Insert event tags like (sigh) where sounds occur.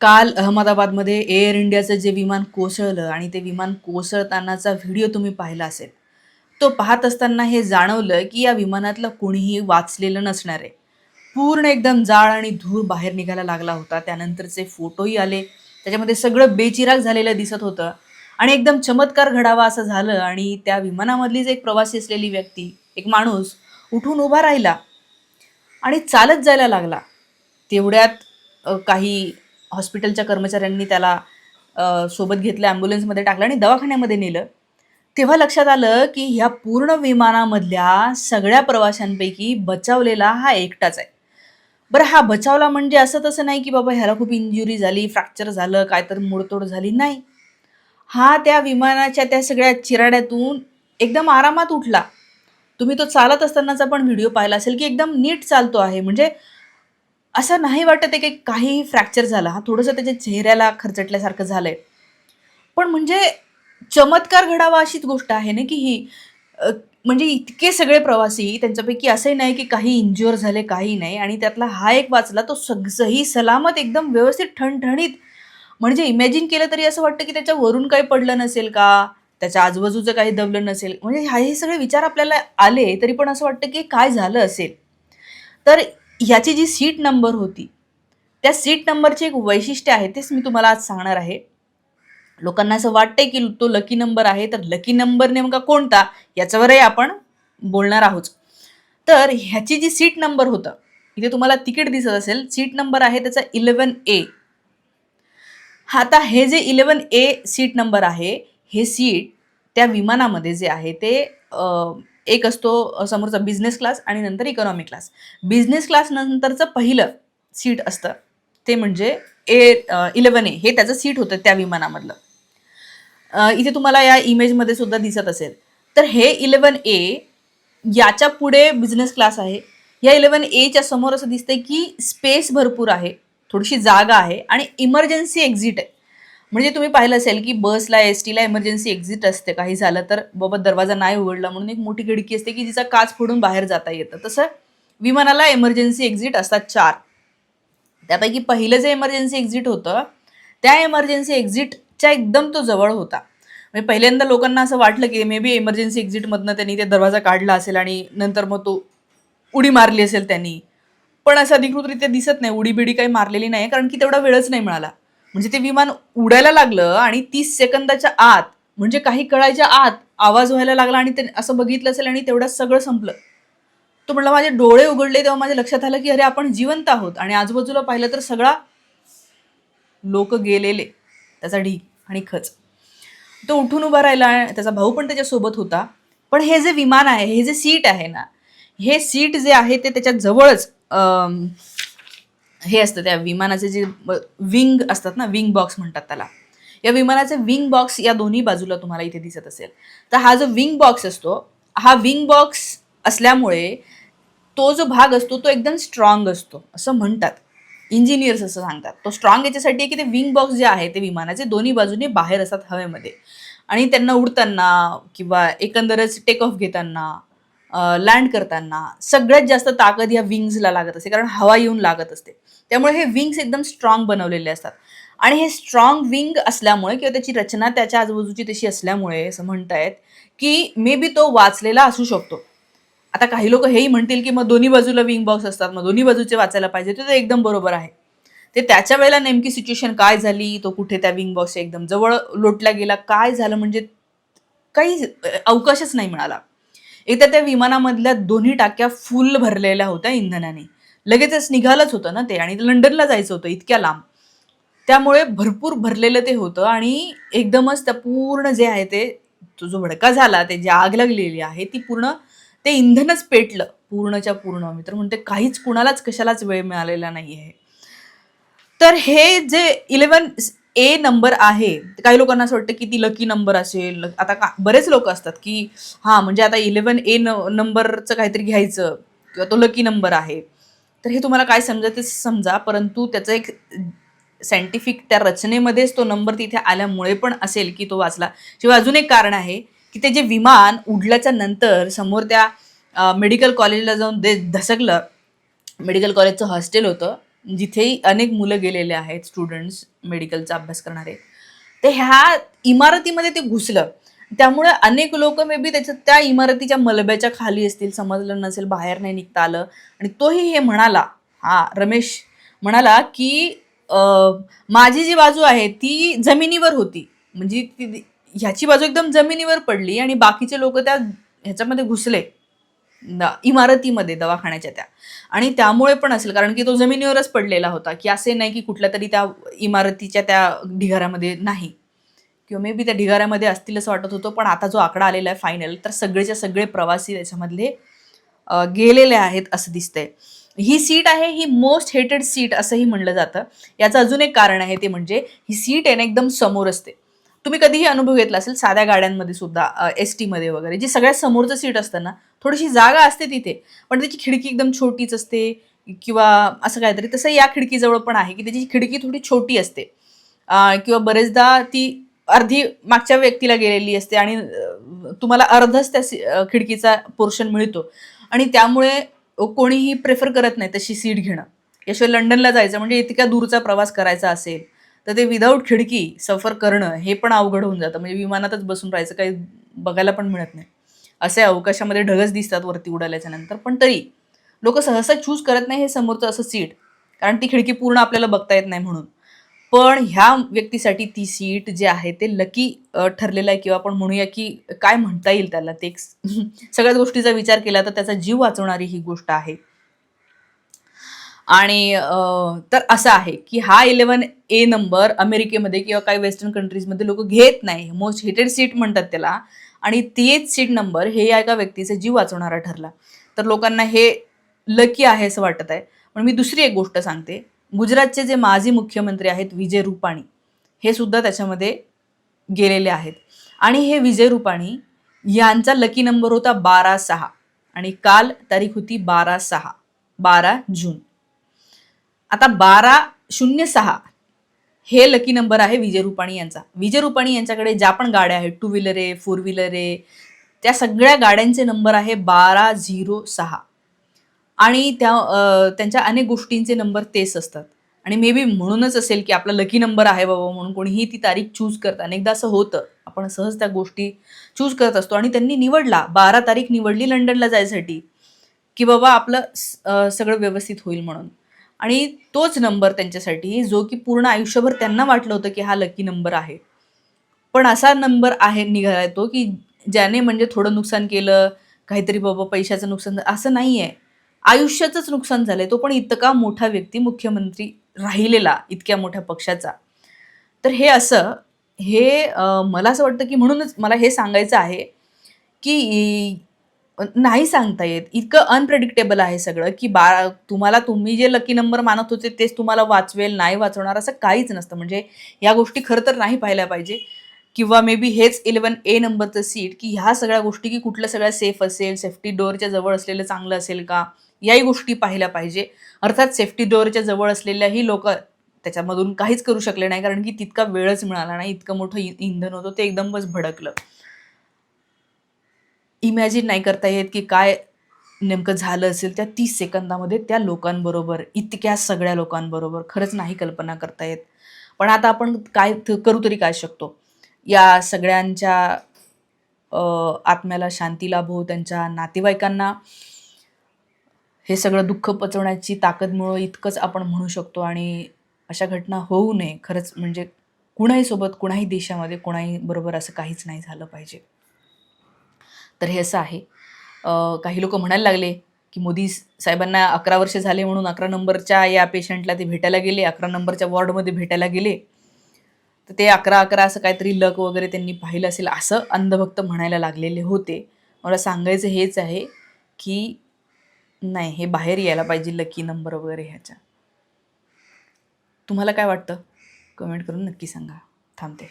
काल अहमदाबादमध्ये एअर इंडियाचं जे विमान कोसळलं आणि ते विमान कोसळतानाचा व्हिडिओ तुम्ही पाहिला असेल तो पाहत असताना हे जाणवलं की या विमानातलं कोणीही वाचलेलं नसणार आहे. पूर्ण एकदम जाळ आणि धूर बाहेर निघायला लागला होता त्यानंतरचे फोटोही आले त्याच्यामध्ये सगळं बेचिराग झालेलं दिसत होतं आणि एकदम चमत्कार घडावा असं झालं आणि त्या विमानामधलीच एक प्रवासी असलेली व्यक्ती एक माणूस उठून उभा राहिला आणि चालत जायला लागला. तेवढ्यात काही हॉस्पिटलच्या कर्मचाऱ्यांनी त्याला सोबत घेतलं ॲम्ब्युलन्समध्ये टाकलं आणि दवाखान्यामध्ये नेलं. तेव्हा लक्षात आलं की ह्या पूर्ण विमानामधल्या सगळ्या प्रवाशांपैकी बचावलेला हा एकटाच आहे. बरं हा बचावला म्हणजे असं तसं नाही की बाबा ह्याला खूप इंजुरी झाली फ्रॅक्चर झालं काय तर मोडतोड झाली नाही. हा त्या विमानाच्या त्या सगळ्या चिराड्यातून एकदम आरामात उठला. तुम्ही तो चालत असतानाचा पण व्हिडिओ पाहिला असेल की एकदम नीट चालतो आहे. म्हणजे असं नाही वाटत आहे की काही फ्रॅक्चर झाला. हा थोडंसं त्याच्या चेहऱ्याला खरचटल्यासारखं झालंय. पण म्हणजे चमत्कार घडावा अशीच गोष्ट आहे ना की ही म्हणजे इतके सगळे प्रवासी त्यांच्यापैकी असंही नाही की काही इंज्युअर झाले काही नाही. आणि त्यातला हा एक वाचला तो सग सलामत एकदम व्यवस्थित ठणठणीत म्हणजे इमॅजिन केलं तरी असं वाटतं की त्याच्या वरून काही पडलं नसेल का? त्याच्या आजूबाजूचं काही दबलं नसेल. म्हणजे हा हे सगळे विचार आपल्याला आले तरी पण असं वाटतं की काय झालं असेल. तर ह्याची जी सीट नंबर होती त्या सीट नंबरचे एक वैशिष्ट्य आहे तेच मी तुम्हाला आज सांगणार आहे. लोकांना असं वाटतंय की तो लकी नंबर आहे तर लकी नंबर नेमका कोणता याच्यावरही आपण बोलणार आहोत. तर ह्याची जी सीट नंबर होतं इथे तुम्हाला तिकीट दिसत असेल सीट नंबर आहे त्याचा इलेवन ए हा आता हे जे इलेवन ए सीट नंबर आहे हे सीट त्या विमानामध्ये जे आहे ते एक असतो समोरचा बिझनेस क्लास आणि नंतर इकॉनॉमी क्लास बिझनेस क्लास नंतरचं पहिलं सीट असतं. ते म्हणजे ए इलेवन ए हे त्याचं सीट होतं त्या विमानामधलं. इथे तुम्हाला या इमेजमध्ये सुद्धा दिसत असेल. तर हे इलेवन ए याच्यापुढे बिझनेस क्लास आहे. या इलेवन एच्या समोर असं दिसतंय की स्पेस भरपूर आहे थोडीशी जागा आहे आणि इमर्जन्सी एक्झिट आहे. म्हणजे तुम्ही पाहिलं असेल की बसला एस टीला इमर्जन्सी एक्झिट असते काही झालं तर बाबा दरवाजा नाही उघडला म्हणून एक मोठी खिडकी असते की जिचा काच फोडून बाहेर जाता येतं. तसं विमानाला इमर्जन्सी एक्झिट असतात चार. त्यापैकी पहिलं जे इमर्जन्सी एक्झिट होतं त्या इमर्जन्सी एक्झिटच्या एकदम तो जवळ होता. म्हणजे पहिल्यांदा लोकांना असं वाटलं की मे बी इमर्जन्सी एक्झिटमधनं त्यांनी ते दरवाजा काढला असेल आणि नंतर मग तो उडी मारली असेल त्यांनी. पण असं अधिकृतरित्या दिसत नाही उडी बिडी काही मारलेली नाही कारण की तेवढा वेळच नाही मिळाला. म्हणजे ते विमान उडायला लागलं आणि तीस सेकंदाच्या आत म्हणजे काही कळायच्या आत आवाज व्हायला लागला आणि ते असं बघितलं असेल आणि तेवढ्यात सगळं संपलं. तो म्हटलं माझे डोळे उघडले तेव्हा माझ्या लक्षात आलं की अरे आपण जिवंत आहोत आणि आजूबाजूला पाहिलं तर सगळा लोक गेलेले. त्याचा ढीग आणि खच. तो उठून उभा राहिला त्याचा भाऊ पण त्याच्यासोबत होता. पण हे जे विमान आहे हे जे सीट आहे ना हे सीट जे आहे ते त्याच्या जवळच हे असतं त्या विमानाचे जे विंग असतात ना विंग बॉक्स म्हणतात त्याला. या विमानाचे विंग बॉक्स या दोन्ही बाजूला तुम्हाला इथे दिसत असेल. तर हा जो विंग बॉक्स असतो हा विंग बॉक्स असल्यामुळे तो जो भाग असतो तो एकदम स्ट्रॉंग असतो असं म्हणतात. इंजिनियर्स असं सांगतात. तो स्ट्रॉंग याच्यासाठी आहे की ते विंग बॉक्स जे आहे ते विमानाचे दोन्ही बाजूने बाहेर असतात हवेमध्ये. आणि त्यांना उडताना किंवा एकंदरच टेक ऑफ घेताना लँड करताना सगळ्यात जास्त ताकद या विंग्सला लागत असते. कारण हवा येऊन लागत असते. त्यामुळे हे विंग्स एकदम स्ट्रॉंग बनवलेले असतात. आणि हे स्ट्रॉंग विंग असल्यामुळे किंवा त्याची रचना त्याच्या आजूबाजूची तशी असल्यामुळे असं म्हणतायत की मे बी तो वाचलेला असू शकतो. आता काही लोक हेही म्हणतील की मग दोन्ही बाजूला विंग बॉक्स असतात. मग दोन्ही बाजूचे वाचायला पाहिजे. तर ते एकदम बरोबर आहे. ते त्याच्या वेळेला नेमकी सिच्युएशन काय झाली? तो कुठे त्या विंग बॉक्सच्या एकदम जवळ लोटला गेला? काय झालं? म्हणजे काही अवकाशच नाही मिळाला एकतर त्या विमानामधल्या दोन्ही टाक्या फुल भरलेल्या होत्या इंधनाने. लगेचच निघालंच होतं ना ते आणि लंडनला जायचं होतं इतक्या लांब. त्यामुळे भरपूर भरलेलं ते होतं आणि एकदमच त्या पूर्ण जे आहे ते जो भडका झाला ते जी आग लागलेली आहे ती पूर्ण ते इंधनच पेटलं पूर्णच्या पूर्ण. मित्र तर म्हणते काहीच कुणालाच कशालाच वेळ मिळालेला नाही आहे तर हे जे इलेवन ए नंबर आहे. काही लोकांना असं वाटतं की ती लकी नंबर असेल. आता का बरेच लोक असतात की हां म्हणजे आता इलेवन ए न नंबरचं काहीतरी घ्यायचं किंवा तो लकी नंबर आहे. तर हे तुम्हाला काय समजत ते समजा परंतु त्याचं एक सायंटिफिक त्या रचनेमध्येच तो नंबर तिथे आल्यामुळे पण असेल की तो वाचला. शिवाय अजून एक कारण आहे की ते जे विमान उडल्याच्या नंतर समोर त्या मेडिकल कॉलेजला जाऊन दे धसकलं. मेडिकल कॉलेजचं हॉस्टेल होतं. जिथेही अनेक मुलं गेलेले आहेत स्टुडंट्स मेडिकलचा अभ्यास करणारे ते ह्या इमारतीमध्ये ते घुसलं. त्यामुळे अनेक लोक मे बी त्याच्या त्या इमारतीच्या मलब्याच्या खाली असतील समजलं नसेल बाहेर नाही निघता आलं. आणि तोही हे म्हणाला हा रमेश म्हणाला की माझी जी बाजू आहे ती जमिनीवर होती. म्हणजे ती ह्याची बाजू एकदम जमिनीवर पडली आणि बाकीचे लोक त्या ह्याच्यामध्ये घुसले. इमारतीमध्ये दवाखान्याच्या त्या. आणि त्यामुळे पण असेल कारण की तो जमिनीवरच पडलेला होता की असे नाही की कुठल्या तरी त्या इमारतीच्या त्या ढिगाऱ्यामध्ये नाही. किंवा मे बी त्या ढिगाऱ्यामध्ये असतील असं वाटत होतं पण आता जो आकडा आलेला आहे फायनल तर सगळेच्या सगळे प्रवासी त्याच्यामधले गेलेले आहेत असं दिसतंय. ही सीट आहे ही मोस्ट हेटेड सीट असंही म्हणलं जातं. याचं अजून एक कारण आहे ते म्हणजे ही सीट आहे ना एकदम समोर असते. तुम्ही कधीही अनुभव घेतला असेल साध्या गाड्यांमध्ये सुद्धा एस टीमध्ये वगैरे जी सगळ्यात समोरचं सीट असतं ना थोडीशी जागा असते तिथे पण त्याची खिडकी एकदम छोटीच असते किंवा असं काहीतरी तसं या खिडकीजवळ पण आहे की त्याची खिडकी थोडी छोटी असते. किंवा बरेचदा ती अर्धी मागच्या व्यक्तीला गेलेली असते आणि तुम्हाला अर्धच त्या सी- खिडकीचा पोर्शन मिळतो. आणि त्यामुळे कोणीही प्रेफर करत नाही तशी सीट घेणं. याशिवाय लंडनला जायचं म्हणजे इतक्या दूरचा प्रवास करायचा असेल तर ते विदाऊट खिडकी सफर करणं हे पण अवघड होऊन जातं. म्हणजे विमानातच बसून राहायचं काही बघायला पण मिळत नाही. असे अवकाशामध्ये ढगच दिसतात वरती उडाल्याच्या नंतर. पण तरी लोक सहसा चूज करत नाही हे समोरचं असं सीट कारण ती खिडकी पूर्ण आपल्याला बघता येत नाही म्हणून. पण ह्या व्यक्तीसाठी ती सीट जे आहे ते लकी ठरलेलं आहे किंवा आपण म्हणूया की काय म्हणता येईल त्याला? ते (laughs) सगळ्याच गोष्टीचा विचार केला तर त्याचा जीव वाचवणारी ही गोष्ट आहे. आणि तर असं आहे की हा इलेवन ए नंबर अमेरिकेमध्ये किंवा काही वेस्टर्न कंट्रीजमध्ये लोक घेत नाही. मोस्ट हिटेड सीट म्हणतात त्याला. आणि तीच सीट नंबर हे या एका व्यक्तीचा जीव वाचवणारा ठरला. तर लोकांना हे लकी आहे असं वाटत आहे. पण मी दुसरी एक गोष्ट सांगते. गुजरातचे जे माजी मुख्यमंत्री आहेत विजय रुपाणी हे सुद्धा त्याच्यामध्ये गेलेले आहेत. आणि हे विजय रुपाणी यांचा लकी नंबर होता बारा सहा. आणि काल तारीख होती बारा सहा बारा जून. आता बारा शून्य सहा हे लकी नंबर आहे विजय रुपाणी यांचा. विजय रुपाणी यांच्याकडे ज्या पण गाड्या आहेत टू व्हीलर आहे फोर व्हीलर आहे त्या सगळ्या गाड्यांचे नंबर आहे बारा झिरो सहा. आणि त्या त्यांच्या अनेक गोष्टींचे नंबर तेच असतात. आणि मे बी म्हणूनच असेल की आपला लकी नंबर आहे बाबा म्हणून कोणीही ती तारीख चूज करतं अनेकदा असं होतं आपण सहज त्या गोष्टी चूज करत असतो. आणि त्यांनी निवडला बारा तारीख निवडली लंडनला जायसाठी की बाबा आपलं सगळं व्यवस्थित होईल म्हणून. आणि तोच नंबर त्यांच्यासाठी जो की पूर्ण आयुष्यभर त्यांना वाटलं होतं की हा लकी नंबर आहे. पण असा नंबर आहे निघाला तो की ज्याने म्हणजे थोडं नुकसान केलं काहीतरी बाबा पैशाचं नुकसान झालं असं नाही आहे आयुष्याचंच नुकसान झालं आहे तो पण इतका मोठा व्यक्ती मुख्यमंत्री राहिलेला इतक्या मोठ्या पक्षाचा. तर हे असं हे मला असं वाटतं की म्हणूनच मला हे सांगायचं आहे की नाही सांगता येत. इतकं अनप्रेडिक्टेबल आहे सगळं की बा तुम्हाला तुम्ही जे लकी नंबर मानत होते तेच तुम्हाला वाचवेल नाही वाचवणार असं काहीच नसतं. म्हणजे या गोष्टी खरं तर नाही पाहिल्या पाहिजे. किंवा मे बी हेच इलेवन ए नंबरचं सीट की ह्या सगळ्या गोष्टी की कुठलं सगळ्या सेफ असेल सेफ्टी डोअरच्या जवळ असलेलं चांगलं असेल का याही गोष्टी पाहिल्या पाहिजे. अर्थात सेफ्टी डोअरच्या जवळ असलेल्याही लोक त्याच्यामधून काहीच करू शकले नाही कारण की तितका वेळच मिळाला नाही इतकं मोठं इंधन होतं ते एकदमच भडकलं. इमॅजिन नाही करता येत की काय नेमकं झालं असेल त्या तीस सेकंदामध्ये त्या लोकांबरोबर इतक्या सगळ्या लोकांबरोबर. खरंच नाही कल्पना करता येत. पण आता आपण काय थ- करू तरी काय शकतो? या सगळ्यांच्या आत्म्याला शांती लाभो त्यांच्या नातेवाईकांना. हे सगळं दुःख पचवण्याची ताकदमुळं इतकंच आपण म्हणू शकतो आणि अशा घटना होऊ नये. खरंच म्हणजे कुणाही सोबत कुणाही देशामध्ये कुणाही बरोबर असं काहीच नाही झालं पाहिजे. तर हे असं आहे. काही लोक म्हणायला लागले की मोदी साहेबांना अकरा वर्ष झाले म्हणून अकरा नंबरच्या या पेशंटला ते भेटायला गेले अकरा नंबरच्या वॉर्डमध्ये भेटायला गेले. तर ते अकरा अकरा असं काहीतरी लक वगैरे त्यांनी पाहिलं असेल असं अंधभक्त म्हणायला लागलेले होते. मला सांगायचं हेच आहे की नाही हे बाहेर यायला पाहिजे लकी नंबर वगैरे ह्याच्या. तुम्हाला काय वाटतं? कमेंट करून नक्की सांगा. थांबते.